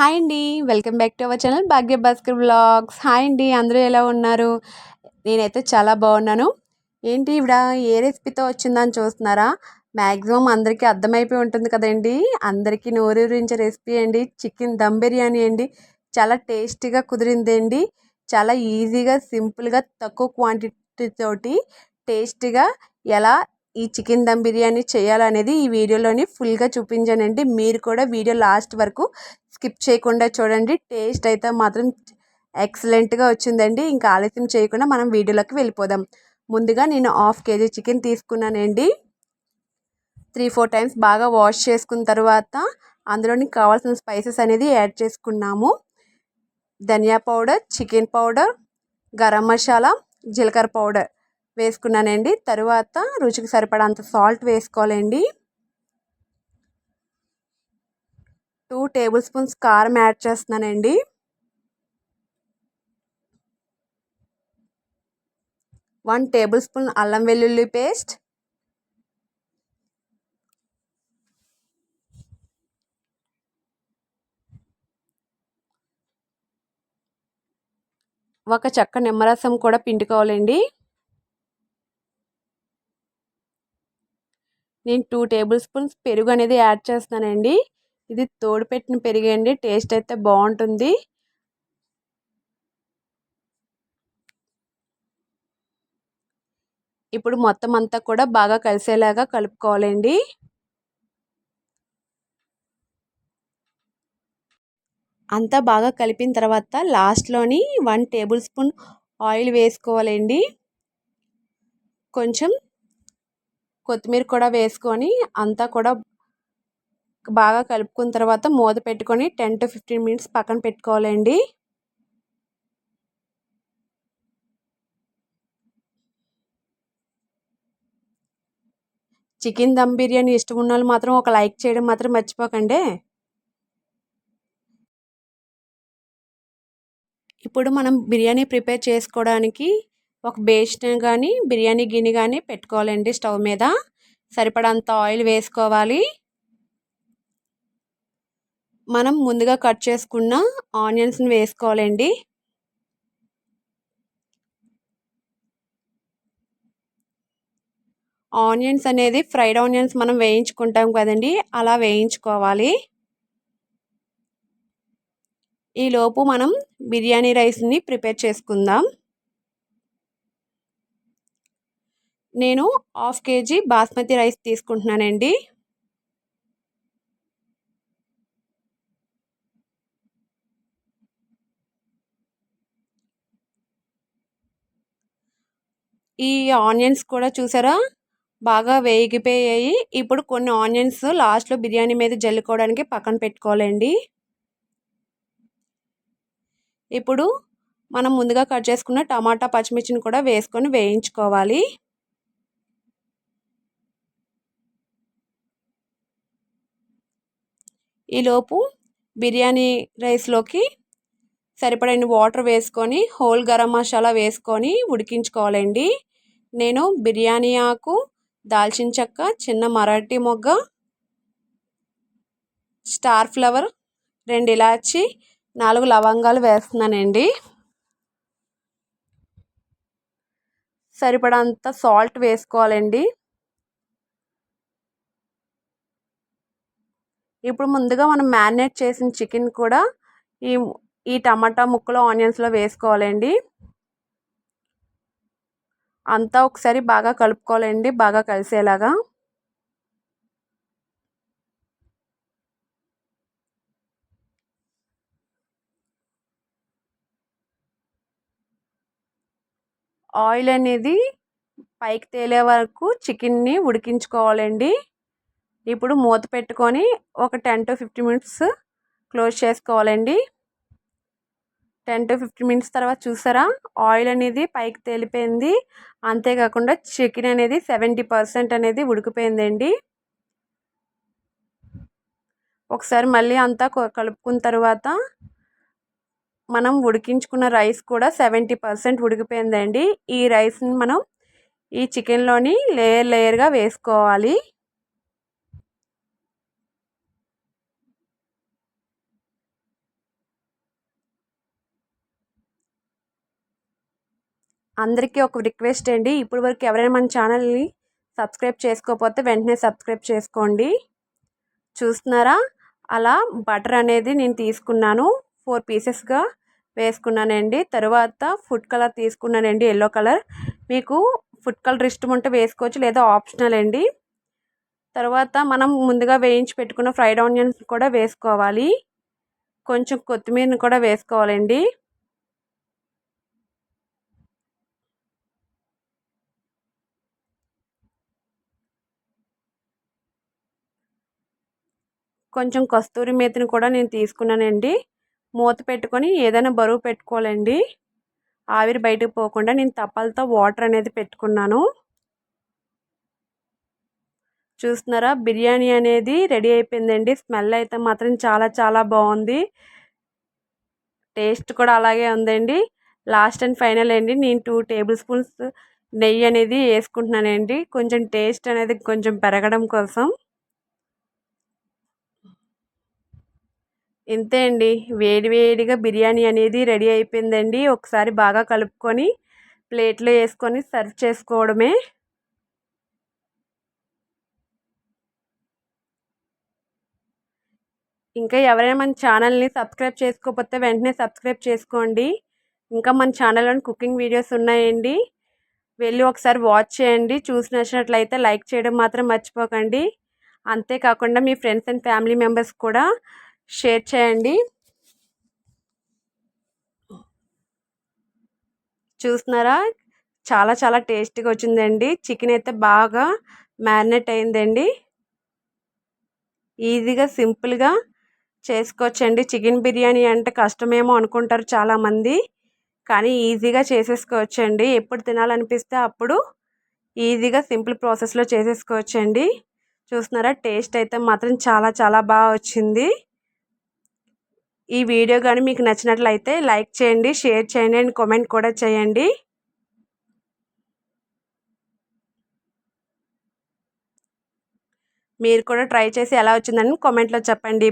Hi అండి welcome back to our channel Bhagya Bhaskar blogs hi అండి అందరూ ఎలా ఉన్నారు? నేనైతే చాలా బాగున్నాను. ఏంటి ఇవిడ ఏ రెసిపీతో వచ్చిందని చూస్తున్నారా? మ్యాక్సిమం అందరికీ అర్థమైపోయి ఉంటుంది కదండి. అందరికీ నోరూరించే రెసిపీ అండి. చికెన్ దమ్ బిర్యానీ అండి. చాలా టేస్టీగా కుదిరిందండి చాలా ఈజీగా సింపుల్గా తక్కువ క్వాంటిటీ తోటి టేస్టీగా ఎలా ఈ చికెన్ దమ్ బిర్యానీ చేయాలనేది ఈ వీడియోలోని ఫుల్గా చూపించానండి. మీరు కూడా వీడియో లాస్ట్ వరకు స్కిప్ చేయకుండా చూడండి. టేస్ట్ అయితే మాత్రం ఎక్సలెంట్గా వచ్చిందండి. ఇంకా ఆలస్యం చేయకుండా మనం వీడియోలోకి వెళ్ళిపోదాం. ముందుగా నేను హాఫ్ కేజీ చికెన్ తీసుకున్నానండి. త్రీ ఫోర్ టైమ్స్ బాగా వాష్ చేసుకున్న తర్వాత అందులోని కావాల్సిన స్పైసెస్ అనేది యాడ్ చేసుకున్నాము. Dhania powder chicken powder garam masala జీలకర్ర పౌడర్. వేసుకున్నానండి. తరువాత రుచికి సరిపడంత సాల్ట్ వేసుకోవాలండి. టూ టేబుల్ స్పూన్స్ కారం యాడ్ చేస్తున్నానండి. వన్ టేబుల్ స్పూన్ అల్లం వెల్లుల్లి పేస్ట్. ఒక చెక్క నిమ్మరసం కూడా పిండుకోవాలండి. నేను టూ టేబుల్ స్పూన్స్ పెరుగు అనేది యాడ్ చేస్తున్నానండి. ఇది తోడుపెట్టిన పెరుగు అండి. టేస్ట్ అయితే బాగుంటుంది. ఇప్పుడు మొత్తం అంతా కూడా బాగా కలిసేలాగా కలుపుకోవాలండి. అంతా బాగా కలిపిన తర్వాత లాస్ట్లోని వన్ టేబుల్ స్పూన్ ఆయిల్ వేసుకోవాలండి. కొంచెం కొత్తిమీర కూడా వేసుకొని అంతా కూడా బాగా కలుపుకున్న తర్వాత మూత పెట్టుకొని టెన్ టు ఫిఫ్టీన్ మినిట్స్ పక్కన పెట్టుకోవాలండి. చికెన్ దమ్ బిర్యానీ ఇష్టం ఉన్న వాళ్ళు మాత్రం ఒక లైక్ చేయడం మాత్రం మర్చిపోకండి. ఇప్పుడు మనం బిర్యానీ ప్రిపేర్ చేసుకోవడానికి ఒక బేస్ట్ కానీ బిర్యానీ గిన్నె కానీ పెట్టుకోవాలండి స్టవ్ మీద. సరిపడంత ఆయిల్ వేసుకోవాలి. మనం ముందుగా కట్ చేసుకున్న ఆనియన్స్ని వేసుకోవాలండి. ఆనియన్స్ అనేది ఫ్రైడ్ ఆనియన్స్ మనం వేయించుకుంటాం కదండి అలా వేయించుకోవాలి. ఈలోపు మనం బిర్యానీ రైస్ని ప్రిపేర్ చేసుకుందాం. నేను హాఫ్ కేజీ బాస్మతి రైస్ తీసుకుంటున్నానండి. ఈ ఆనియన్స్ కూడా చూసారా? బాగా వేగిపోయాయి. ఇప్పుడు కొన్ని ఆనియన్స్ లాస్ట్లో బిర్యానీ మీద జల్లుకోవడానికి పక్కన పెట్టుకోవాలండి. ఇప్పుడు మనం ముందుగా కట్ చేసుకున్న టమాటా పచ్చిమిర్చిని కూడా వేసుకొని వేయించుకోవాలి. ఈలోపు బిర్యానీ రైస్లోకి సరిపడని వాటర్ వేసుకొని హోల్ గరం మసాలా వేసుకొని ఉడికించుకోవాలండి. నేను బిర్యానీ ఆకు దాల్చిన చెక్క చిన్న మరాఠీ మొగ్గ స్టార్ ఫ్లవర్ రెండు ఇలాచి నాలుగు లవంగాలు వేస్తున్నానండి. సరిపడంత సాల్ట్ వేసుకోవాలండి. ఇప్పుడు ముందుగా మనం మ్యారినేట్ చేసిన చికెన్ కూడా ఈ ఈ టమాటా ముక్కలు ఆనియన్స్లో వేసుకోవాలండి. అంతా ఒకసారి బాగా కలుపుకోవాలండి బాగా కలిసేలాగా. ఆయిల్ అనేది పైకి తేలే వరకు చికెన్ని ఉడికించుకోవాలండి. ఇప్పుడు మూత పెట్టుకొని ఒక ten to fifty minutes close చేసుకోవాలండి. టెన్ టు ఫిఫ్టీన్ మినిట్స్ తర్వాత చూసారా? ఆయిల్ అనేది పైకి తేలిపోయింది. అంతేకాకుండా చికెన్ అనేది సెవెంటీ పర్సెంట్ అనేది ఉడికిపోయిందండి. ఒకసారి మళ్ళీ అంతా కలుపుకున్న తర్వాత మనం ఉడికించుకున్న రైస్ కూడా సెవెంటీ పర్సెంట్ ఉడికిపోయిందండి. ఈ రైస్ని మనం ఈ చికెన్లోని లేయర్ లేయర్గా వేసుకోవాలి. అందరికీ ఒక రిక్వెస్ట్ అండి. ఇప్పుడు వరకు ఎవరైనా మన ఛానల్ని సబ్స్క్రైబ్ చేసుకోకపోతే వెంటనే సబ్స్క్రైబ్ చేసుకోండి. చూస్తున్నారా? అలా బటర్ అనేది నేను తీసుకున్నాను. ఫోర్ పీసెస్గా వేసుకున్నానండి. తర్వాత ఫుడ్ కలర్ తీసుకున్నానండి ఎల్లో కలర్. మీకు ఫుడ్ కలర్ ఇష్టం ఉంటే వేసుకోవచ్చు లేదా ఆప్షనల్ అండి. తర్వాత మనం ముందుగా వేయించి పెట్టుకున్న ఫ్రైడ్ ఆనియన్స్ కూడా వేసుకోవాలి. కొంచెం కొత్తిమీరని కూడా వేసుకోవాలండి. కొంచెం కస్తూరి మేతిని కూడా నేను తీసుకున్నానండి. మూత పెట్టుకొని ఏదైనా బరువు పెట్టుకోవాలండి. ఆవిరి బయటకు పోకుండా నేను తప్పలతో వాటర్ అనేది పెట్టుకున్నాను. చూస్తున్నారా? బిర్యానీ అనేది రెడీ అయిపోయిందండి. స్మెల్ అయితే మాత్రం చాలా చాలా బాగుంది. టేస్ట్ కూడా అలాగే ఉందండి. లాస్ట్ అండ్ ఫైనల్ అండి. నేను టూ టేబుల్ స్పూన్స్ నెయ్యి అనేది వేసుకుంటున్నానండి. కొంచెం టేస్ట్ అనేది కొంచెం పెరగడం కోసం. ఇంతే అండి. వేడివేడిగా బిర్యానీ అనేది రెడీ అయిపోయిందండి. ఒకసారి బాగా కలుపుకొని ప్లేట్లో వేసుకొని సర్వ్ చేసుకోవడమే. ఇంకా ఎవరైనా మన ఛానల్ని సబ్స్క్రైబ్ చేసుకోకపోతే వెంటనే సబ్స్క్రైబ్ చేసుకోండి. ఇంకా మన ఛానల్లోని కుకింగ్ వీడియోస్ ఉన్నాయండి. వెళ్ళి ఒకసారి వాచ్ చేయండి. చూసి నచ్చినట్లయితే లైక్ చేయడం మాత్రం మర్చిపోకండి. అంతేకాకుండా మీ ఫ్రెండ్స్ అండ్ ఫ్యామిలీ మెంబర్స్ కూడా షేర్ చేయండి. చూస్తున్నారా? చాలా చాలా టేస్టీగా వచ్చిందండి. చికెన్ అయితే బాగా మ్యారినేట్ అయిందండి. ఈజీగా సింపుల్గా చేసుకోవచ్చండి. చికెన్ బిర్యానీ అంటే కష్టమేమో అనుకుంటారు చాలామంది కానీ ఈజీగా చేసేసుకోవచ్చండి. ఎప్పుడు తినాలనిపిస్తే అప్పుడు ఈజీగా సింపుల్ ప్రాసెస్లో చేసేసుకోవచ్చండి. చూస్తున్నారా? టేస్ట్ అయితే మాత్రం చాలా చాలా బాగా వచ్చింది. ఈ వీడియో కానీ మీకు నచ్చినట్లయితే లైక్ చేయండి షేర్ చేయండి అండ్ కామెంట్ కూడా చేయండి. మీరు కూడా ట్రై చేసి ఎలా వచ్చిందని కామెంట్లో చెప్పండి.